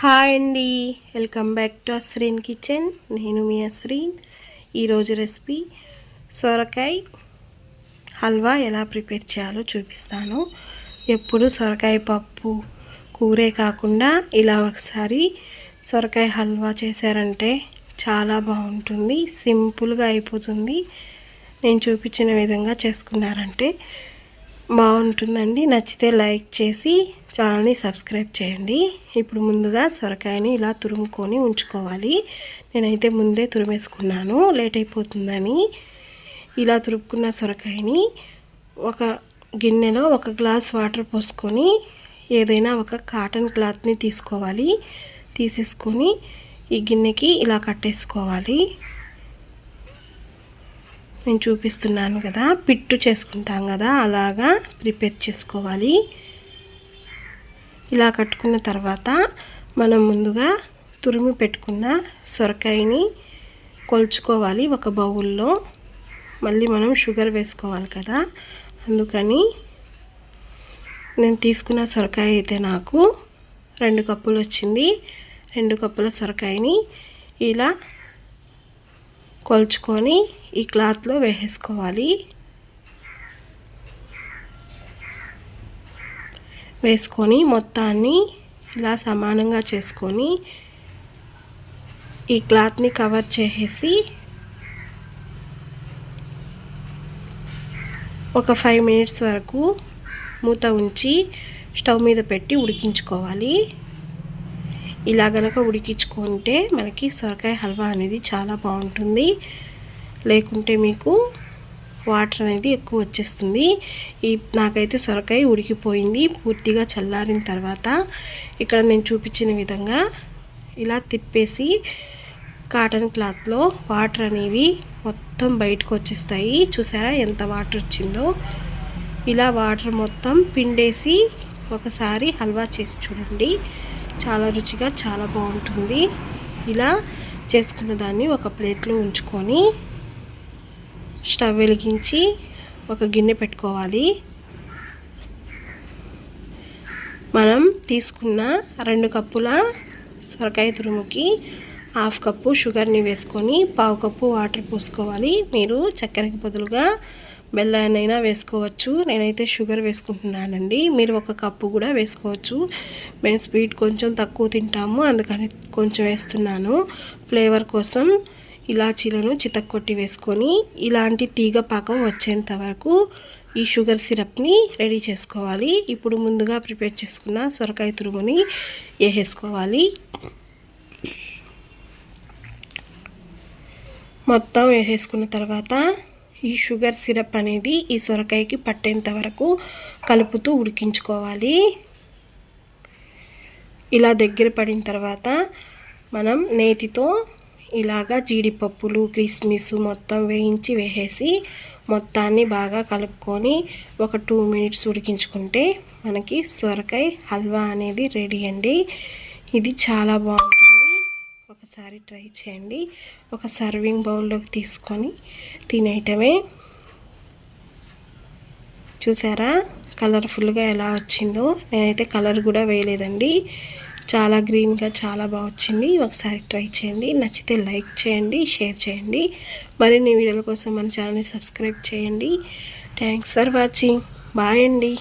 Hi అండి. Welcome back to Asreen kitchen. నేను మీ అస్రీన్ ఈరోజు రెసిపీ సొరకాయ హల్వా ఎలా ప్రిపేర్ చేయాలో చూపిస్తాను. ఎప్పుడు సొరకాయ పప్పు కూరే కాకుండా ఇలా ఒకసారి సొరకాయ హల్వా చేశారంటే చాలా బాగుంటుంది సింపుల్గా అయిపోతుంది. నేను చూపించిన విధంగా చేసుకున్నారంటే బాగుంటుందండి. నచ్చితే లైక్ చేసి ఛానల్ని సబ్స్క్రైబ్ చేయండి. ఇప్పుడు ముందుగా సొరకాయని ఇలా తురుముకొని ఉంచుకోవాలి. నేనైతే ముందే తురిమేసుకున్నాను. లేట్ అయిపోతుందని ఇలా తురుముకున్న సొరకాయని ఒక గిన్నెలో ఒక గ్లాస్ వాటర్ పోసుకొని ఏదైనా ఒక కాటన్ క్లాత్ని తీసుకోవాలి. తీసేసుకొని ఈ గిన్నెకి ఇలా కట్టేసుకోవాలి. నేను చూపిస్తున్నాను కదా. పిట్టు చేసుకుంటాం కదా. అలాగా ప్రిపేర్ చేసుకోవాలి. ఇలా కట్టుకున్న తర్వాత మనం ముందుగా తురిమి పెట్టుకున్న సొరకాయని కొలుచుకోవాలి ఒక బౌల్లో. మళ్ళీ మనం షుగర్ వేసుకోవాలి కదా. అందుకని నేను తీసుకున్న సొరకాయ అయితే నాకు రెండు కప్పులు వచ్చింది. రెండు కప్పుల సొరకాయని ఇలా కొలుచుకొని ఈ క్లాత్లో వేసేసుకోవాలి. వేసుకొని మొత్తాన్ని ఇలా సమానంగా చేసుకొని ఈ క్లాత్ని కవర్ చేసేసి ఒక ఫైవ్ మినిట్స్ వరకు మూత ఉంచి స్టవ్ మీద పెట్టి ఉడికించుకోవాలి. ఇలా గనక ఉడికించుకుంటే మనకి సొరకాయ హల్వా అనేది చాలా బాగుంటుంది. లేకుంటే మీకు వాటర్ అనేది ఎక్కువ వచ్చేస్తుంది. ఈ నాకైతే సొరకాయ ఉడికిపోయింది. పూర్తిగా చల్లారిన తర్వాత ఇక్కడ నేను చూపించిన విధంగా ఇలా తిప్పేసి కాటన్ క్లాత్లో వాటర్ అనేవి మొత్తం బయటకు వచ్చేస్తాయి. చూసారా ఎంత వాటర్ వచ్చిందో? ఇలా వాటర్ మొత్తం పిండేసి ఒకసారి హల్వా చేసి చూడండి. చాలా రుచిగా చాలా బాగుంటుంది. ఇలా చేసుకున్న దాన్ని ఒక ప్లేట్లో ఉంచుకొని స్టవ్ వెలిగించి ఒక గిన్నె పెట్టుకోవాలి. మనం తీసుకున్న రెండు కప్పుల సొరకాయ తురుముకి హాఫ్ కప్పు షుగర్ని వేసుకొని పావు కప్పు వాటర్ పోసుకోవాలి. మీరు చక్కెరకి బదులుగా బెల్లాన్నైనా వేసుకోవచ్చు. నేనైతే షుగర్ వేసుకుంటున్నానండి. మీరు ఒక కప్పు కూడా వేసుకోవచ్చు. మేము స్వీట్ కొంచెం తక్కువ తింటాము అందుకని కొంచెం వేస్తున్నాను. ఫ్లేవర్ కోసం ఇలాచీలను చితక్కొట్టి వేసుకొని ఇలాంటి తీగ పాకం వచ్చేంత వరకు ఈ షుగర్ సిరప్ని రెడీ చేసుకోవాలి. ఇప్పుడు ముందుగా ప్రిపేర్ చేసుకున్న సొరకాయ తురుముని వేసేసుకోవాలి మొత్తం వేసేసుకున్న తర్వాత ఈ షుగర్ సిరప్ అనేది ఈ సొరకాయకి పట్టేంత వరకు కలుపుతూ ఉడికించుకోవాలి. ఇలా దగ్గర పడిన తర్వాత మనం నేతితో ఇలాగా జీడిపప్పులు కిస్మిస్ మొత్తం వేయించి వేసేసి మొత్తాన్ని బాగా కలుపుకొని ఒక టూ మినిట్స్ ఉడికించుకుంటే మనకి సొరకాయ హల్వా అనేది రెడీ అండి. ఇది చాలా బాగుంటుంది. ఒకసారి ట్రై చేయండి. ఒక సర్వింగ్ బౌల్లోకి తీసుకొని తినేయటమే. చూసారా? కలర్ఫుల్గా ఎలా వచ్చిందో. నేనైతే కలర్ కూడా వేయలేదండి. చాలా గ్రీన్గా చాలా బాగా వచ్చింది. ఒకసారి ట్రై చేయండి. నచ్చితే లైక్ చేయండి షేర్ చేయండి. మరిన్ని వీడియోల కోసం మన ఛానల్ని సబ్స్క్రైబ్ చేయండి. Thanks for watching. బాయ్ అండి.